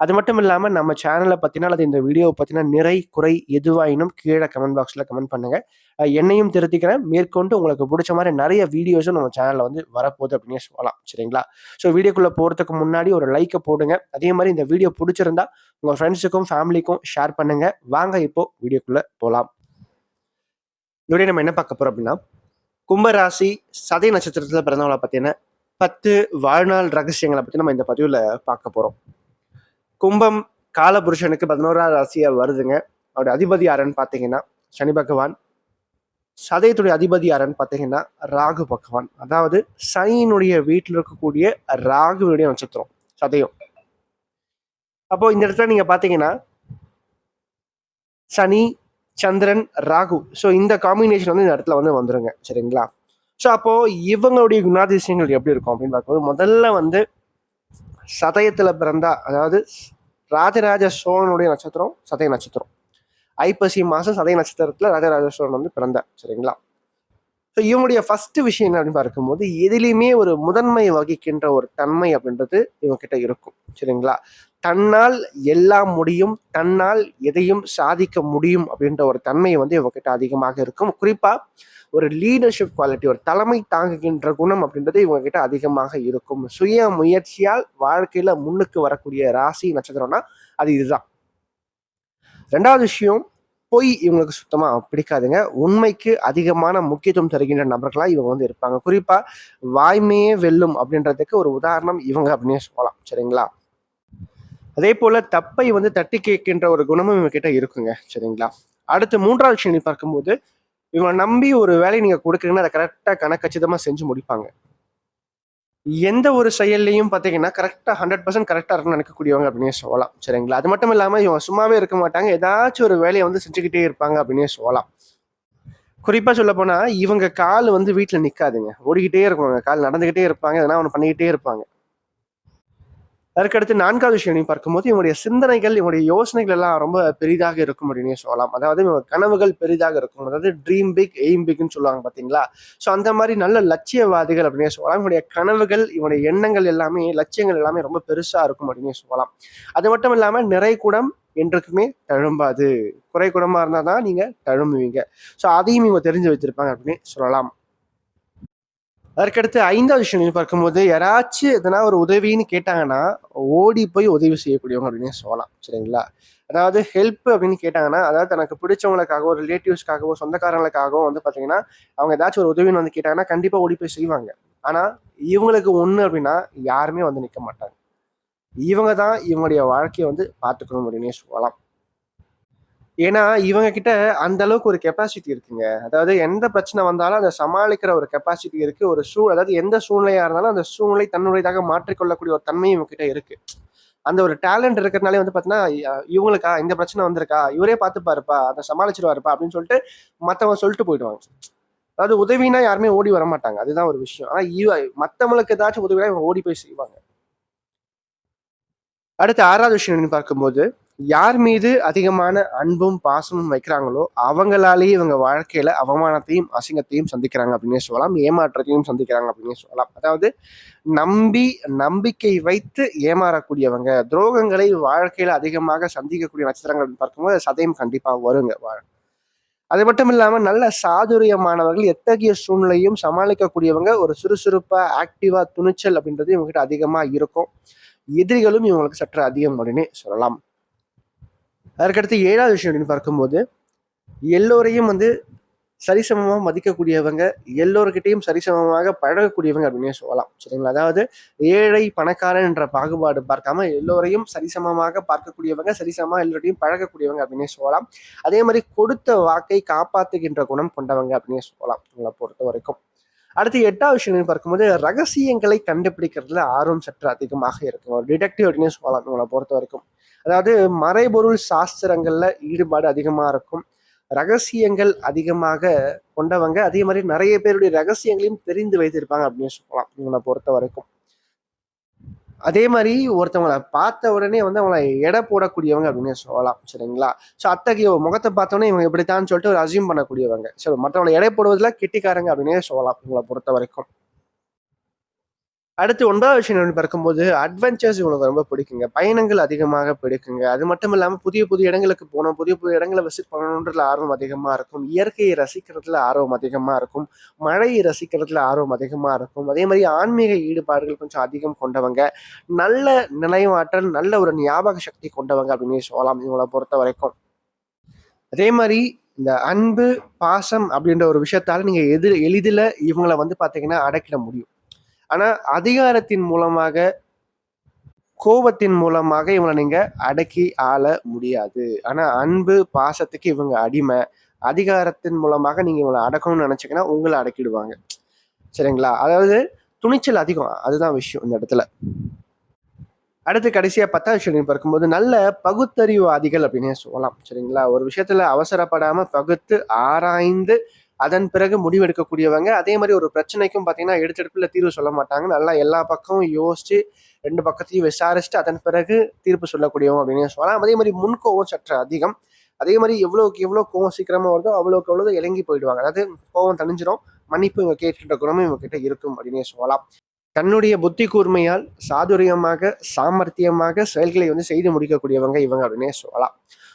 அது மட்டும் இல்லாமல் நம்ம சேனலை பற்றினா அல்லது இந்த வீடியோவை பற்றினா நிறை குறை எதுவாயினும் கீழே கமெண்ட் பாக்ஸில் கமெண்ட் பண்ணுங்கள் என்னையும் திருத்திக்கிறேன். மேற்கொண்டு உங்களுக்கு பிடிச்ச மாதிரி நிறைய வீடியோஸும் நம்ம சேனலில் வந்து வரப்போகுது அப்படின்னு சொல்லலாம். சரிங்களா? ஸோ வீடியோக்குள்ளே போகிறதுக்கு முன்னாடி ஒரு லைக்கை போடுங்க. அதே மாதிரி இந்த வீடியோ பிடிச்சிருந்தா உங்கள் ஃப்ரெண்ட்ஸுக்கும் ஃபேமிலிக்கும் ஷேர் பண்ணுங்கள் வாங்க இப்போ வீடியோக்குள்ளே போகலாம் இதோடய நம்ம என்ன பார்க்க போகிறோம் அப்படின்னா கும்பராசி சதை நட்சத்திரத்தில் பிறந்தவங்களை பற்றின பத்து வாழ்நாள் ரகசியங்களை பற்றி நம்ம இந்த பதிவில் பார்க்க போகிறோம் கும்பம் காலபுருஷனுக்கு பதினோரா ராசியா வருதுங்க. அவருடைய அதிபதி யாருன்னு பார்த்தீங்கன்னா சனி பகவான். சதயத்துடைய அதிபதி யாருன்னு பார்த்தீங்கன்னா ராகு பகவான். அதாவது சனியினுடைய வீட்டில் இருக்கக்கூடிய ராகுவினுடைய நட்சத்திரம் சதயம். அப்போ இந்த இடத்துல நீங்க பாத்தீங்கன்னா சனி சந்திரன் ராகு. ஸோ இந்த காம்பினேஷன் வந்து இந்த இடத்துல வந்து வந்துருங்க. சரிங்களா? ஸோ அப்போ இவங்களுடைய குணாதிசயங்கள் எப்படி இருக்கும் அப்படின்னு பார்க்கும்போது முதல்ல வந்து சதயத்தில் பிறந்தா அதாவது ராஜராஜ சோழனுடைய நட்சத்திரம் சதய நட்சத்திரம். ஐப்பசி மாதம் சதய நட்சத்திரத்தில் ராஜராஜ சோழன் வந்து பிறந்தார் சரிங்களா? ஸோ இவனுடைய ஃபஸ்ட்டு விஷயம் என்ன அப்படின்னு பார்க்கும்போது எதிலையுமே ஒரு முதன்மை வகிக்கின்ற ஒரு தன்மை அப்படின்றது இவங்ககிட்ட இருக்கும் சரிங்களா? தன்னால் எல்லாம் முடியும் தன்னால் எதையும் சாதிக்க முடியும் அப்படின்ற ஒரு தன்மை வந்து இவங்ககிட்ட அதிகமாக இருக்கும். குறிப்பாக ஒரு லீடர்ஷிப் குவாலிட்டி ஒரு தலைமை தாங்குகின்ற குணம் அப்படின்றது இவங்க கிட்ட அதிகமாக இருக்கும். சுய முயற்சியால் வாழ்க்கையில முன்னுக்கு வரக்கூடிய ராசி நட்சத்திரம்னா அது இதுதான். ரெண்டாவது விஷயம் பொய் இவங்களுக்கு சுத்தமா பிடிக்காதுங்க. உண்மைக்கு அதிகமான முக்கியத்துவம் தருகின்ற நபர்களா இவங்க வந்து இருப்பாங்க. குறிப்பா வாய்மையே வெல்லும் அப்படின்றதுக்கு ஒரு உதாரணம் இவங்க அப்படின்னே சொல்லலாம். சரிங்களா? அதே போல தப்பை வந்து தட்டி கேட்கின்ற ஒரு குணமும் இவங்க கிட்ட இருக்குங்க சரிங்களா? அடுத்து மூன்றாவது விஷயம் பார்க்கும்போது இவங்க நம்பி ஒரு வேலையை நீங்க கொடுக்குறீங்கன்னா அதை கரெக்டாக கணக்கச்சிதமாக செஞ்சு முடிப்பாங்க. எந்த ஒரு செயல்லையும் பார்த்தீங்கன்னா கரெக்டாக ஹண்ட்ரட் பர்சன்ட் கரெக்டாக இருக்குன்னு நினைக்கக்கூடியவங்க அப்படின்னே சொல்லலாம் சரிங்களா? அது மட்டும் இல்லாமல் இவங்க சும்மாவே இருக்க மாட்டாங்க. ஏதாச்சும் ஒரு வேலையை வந்து செஞ்சுக்கிட்டே இருப்பாங்க அப்படின்னே சொல்லலாம். குறிப்பாக சொல்ல போனால் இவங்க கால் வந்து வீட்டில் நிற்காதுங்க ஓடிக்கிட்டே இருக்குவாங்க கால் நடந்துக்கிட்டே இருப்பாங்க. எதனா ஒன்று பண்ணிக்கிட்டே இருப்பாங்க. அதற்கடுத்து நான்காவது விஷயம் பார்க்கும்போது இவனுடைய சிந்தனைகள் இவனுடைய யோசனைகள் எல்லாம் ரொம்ப பெரிதாக இருக்கும் அப்படின்னே சொல்லலாம். அதாவது இவங்க கனவுகள் பெரிதாக இருக்கும். அதாவது ட்ரீம் பிக் எய்ம் பிக்னு சொல்லுவாங்க பார்த்தீங்களா? ஸோ அந்த மாதிரி நல்ல லட்சியவாதிகள் அப்படின்னே சொல்லலாம். இவனுடைய கனவுகள் இவனுடைய எண்ணங்கள் எல்லாமே லட்சியங்கள் எல்லாமே ரொம்ப பெருசாக இருக்கும் அப்படின்னே சொல்லலாம். அது மட்டும் இல்லாமல் நிறை குடம் என்றைக்குமே தழும்பாது. குறை குடமா இருந்தால் தான் நீங்கள் தழும்புவீங்க. ஸோ அதையும் இவங்க தெரிஞ்சு வச்சிருப்பாங்க அப்படின்னு சொல்லலாம். அதற்கடுத்து ஐந்தாவது விஷயம் பார்க்கும்போது யாராச்சும் எதனா ஒரு உதவின்னு கேட்டாங்கன்னா ஓடி போய் உதவி செய்யக்கூடியவங்க அப்படின்னு சொல்லலாம். சரிங்களா? அதாவது ஹெல்ப் அப்படின்னு கேட்டாங்கன்னா அதாவது தனக்கு பிடிச்சவங்களுக்காகவோ ரிலேட்டிவ்ஸ்க்காகவோ சொந்தக்காரங்களுக்காகவோ வந்து பார்த்தீங்கன்னா அவங்க ஏதாச்சும் ஒரு உதவின்னு வந்து கேட்டாங்கன்னா கண்டிப்பாக ஓடி போய் செய்வாங்க. ஆனால் இவங்களுக்கு ஒன்று அப்படின்னா யாருமே வந்து நிற்க மாட்டாங்க. இவங்க தான் இவங்களுடைய வாழ்க்கையை வந்து பார்த்துக்கணும் அப்படின்னே சொல்லலாம். ஏன்னா இவங்க கிட்ட அந்த அளவுக்கு ஒரு கெப்பாசிட்டி இருக்குங்க. அதாவது எந்த பிரச்சனை வந்தாலும் அதை சமாளிக்கிற ஒரு கெப்பாசிட்டி இருக்கு. ஒரு சூழ் அதாவது எந்த சூழ்நிலையா இருந்தாலும் அந்த சூழ்நிலை தன்னுடையதாக மாற்றிக்கொள்ளக்கூடிய ஒரு தன்மை இவங்க கிட்ட இருக்கு. அந்த ஒரு டேலண்ட் இருக்கிறதுனாலே வந்து பார்த்தீங்கன்னா இவங்களுக்கா இந்த பிரச்சனை வந்திருக்கா? இவரே பார்த்துப்பாருப்பா அதை சமாளிச்சிருவாருப்பா அப்படின்னு சொல்லிட்டு மற்றவங்க சொல்லிட்டு போயிடுவாங்க. அதாவது உதவினா யாருமே ஓடி வர மாட்டாங்க. அதுதான் ஒரு விஷயம். ஆனால் இவ மற்றவங்களுக்கு ஏதாச்சும் உதவினா இவங்க ஓடி போய் செய்வாங்க. அடுத்து ஆறாவது விஷயம் பார்க்கும்போது யார் மீது அதிகமான அன்பும் பாசமும் வைக்கிறாங்களோ அவங்களாலேயே இவங்க வாழ்க்கையில அவமானத்தையும் அசிங்கத்தையும் சந்திக்கிறாங்க அப்படின்னே சொல்லலாம். ஏமாற்றத்தையும் சந்திக்கிறாங்க அப்படின்னு சொல்லலாம். அதாவது நம்பி நம்பிக்கை வைத்து ஏமாறக்கூடியவங்க துரோகங்களை வாழ்க்கையில அதிகமாக சந்திக்கக்கூடிய நட்சத்திரங்கள் பார்க்கும்போது சதயம் கண்டிப்பா வருங்க வாழ. அது மட்டும் இல்லாமல் நல்ல சாதுரியமானவர்கள் எத்தகைய சூழ்நிலையும் சமாளிக்கக்கூடியவங்க ஒரு சுறுசுறுப்பா ஆக்டிவா துணிச்சல் அப்படின்றது இவங்ககிட்ட அதிகமா இருக்கும். எதிரிகளும் இவங்களுக்கு சற்று அதிகம் அப்படின்னு சொல்லலாம். அதற்கடுத்து ஏழாவது விஷயம் அப்படின்னு பார்க்கும்போது எல்லோரையும் வந்து சரிசமமாக மதிக்கக்கூடியவங்க எல்லோருக்கிட்டையும் சரிசமமாக பழகக்கூடியவங்க அப்படின்னே சொல்லலாம். சரிங்களா? அதாவது ஏழை பணக்காரன் என்ற பாகுபாடு பார்க்காம எல்லோரையும் சரிசமமாக பார்க்கக்கூடியவங்க சரிசமமாக எல்லோரையும் பழகக்கூடியவங்க அப்படின்னே சொல்லலாம். அதே மாதிரி கொடுத்த வாக்கை காப்பாற்றுகின்ற குணம் கொண்டவங்க அப்படின்னே சொல்லலாம். உங்களை பொறுத்த வரைக்கும். அடுத்து எட்டாவது விஷயம் பார்க்கும்போது ரகசியங்களை கண்டுபிடிக்கிறதுல ஆர்வம் சற்று அதிகமாக இருக்கும். ஒரு டிடெக்டிவ் அப்படின்னு சொல்லலாம் உங்களை பொறுத்த வரைக்கும். அதாவது மறைபொருள் சாஸ்திரங்கள்ல ஈடுபாடு அதிகமாக இருக்கும். ரகசியங்கள் அதிகமாக கொண்டவங்க அதே மாதிரி நிறைய பேருடைய ரகசியங்களையும் தெரிந்து வைத்திருப்பாங்க அப்படின்னு சொல்லலாம் இவங்களை பொறுத்த வரைக்கும். அதே மாதிரி ஒருத்தவங்கள பார்த்த உடனே வந்து அவங்கள எடை போடக்கூடியவங்க அப்படின்னு சொல்லலாம் சரிங்களா? ஸோ அத்தகைய முகத்தை பார்த்தோன்னே இவங்க இப்படித்தான் சொல்லிட்டு ஒரு அசியூம் பண்ணக்கூடியவங்க. ஸோ மற்றவங்களை எடை போடுவதில் கெட்டிக்காரங்க அப்படின்னே சொல்லலாம் இவங்களை பொறுத்த வரைக்கும். அடுத்து ஒன்பதாவது விஷயம் என்னென்னு பார்க்கும்போது அட்வென்ச்சர்ஸ் இவங்களுக்கு ரொம்ப பிடிக்குங்க. பயணங்கள் அதிகமாக பிடிக்குங்க. அது மட்டும் இல்லாமல் புதிய புதிய இடங்களுக்கு போகணும் புதிய புதிய இடங்களை விசிட் பண்ணணுன்றதுல ஆர்வம் அதிகமாக இருக்கும். இயற்கையை ரசிக்கிறதுல ஆர்வம் அதிகமாக இருக்கும். மழையை ரசிக்கிறதுல ஆர்வம் அதிகமாக இருக்கும். அதே மாதிரி ஆன்மீக ஈடுபாடுகள் கொஞ்சம் அதிகம் கொண்டவங்க நல்ல நினைவாற்றல் நல்ல ஒரு ஞாபக சக்தி கொண்டவங்க அப்படின்னு சொல்லலாம் இவங்களை பொறுத்த வரைக்கும். அதே மாதிரி இந்த அன்பு பாசம் அப்படின்ற ஒரு விஷயத்தால் நீங்கள் எது எளிதில் இவங்களை வந்து பார்த்தீங்கன்னா அடக்கிட முடியும். ஆனா அதிகாரத்தின் மூலமாக கோபத்தின் மூலமாக இவங்களை நீங்க அடக்கி ஆள முடியாது. ஆனா அன்பு பாசத்துக்கு இவங்க அடிமை. அதிகாரத்தின் மூலமாக நீங்க இவங்களை அடக்கணும்னு நினைச்சீங்கன்னா உங்களை அடக்கிடுவாங்க. சரிங்களா? அதாவது துணிச்சல் அதிகம். அதுதான் விஷயம் இந்த இடத்துல. அடுத்து கடைசியாக பத்தாவது விஷயம் பார்க்கும்போது நல்ல பகுத்தறிவாதிகள் அப்படின்னே சொல்லலாம். சரிங்களா? ஒரு விஷயத்துல அவசரப்படாமல் பகுத்து ஆராய்ந்து அதன் பிறகு முடிவெடுக்கக்கூடியவங்க. அதே மாதிரி ஒரு பிரச்சனைக்கும் பார்த்தீங்கன்னா எடுத்தெடுப்பில் தீர்வு சொல்ல மாட்டாங்க. நல்லா எல்லா பக்கமும் யோசிச்சு ரெண்டு பக்கத்தையும் விசாரிச்சுட்டு அதன் பிறகு தீர்ப்பு சொல்லக்கூடியவங்க அப்படின்னு சொல்லலாம். அதே மாதிரி முன்கோவம் சற்று அதிகம். அதே மாதிரி எவ்வளோக்கு எவ்வளோ கோவம் சீக்கிரமாக வருதோ அவ்வளோக்கு அவ்வளோ இறங்கி போயிடுவாங்க. அதாவது கோவம் தணிஞ்சிடும் மன்னிப்பு இவங்க கேட்டுட்ட குணமும் இவங்க கிட்ட இருக்கும் அப்படின்னே சொல்லலாம். தன்னுடைய புத்தி கூர்மையால் சாதுரியமாக சாமர்த்தியமாக செயல்களை வந்து செய்து முடிக்கக்கூடியவங்க இவங்க அப்படின்னே சொல்லலாம்.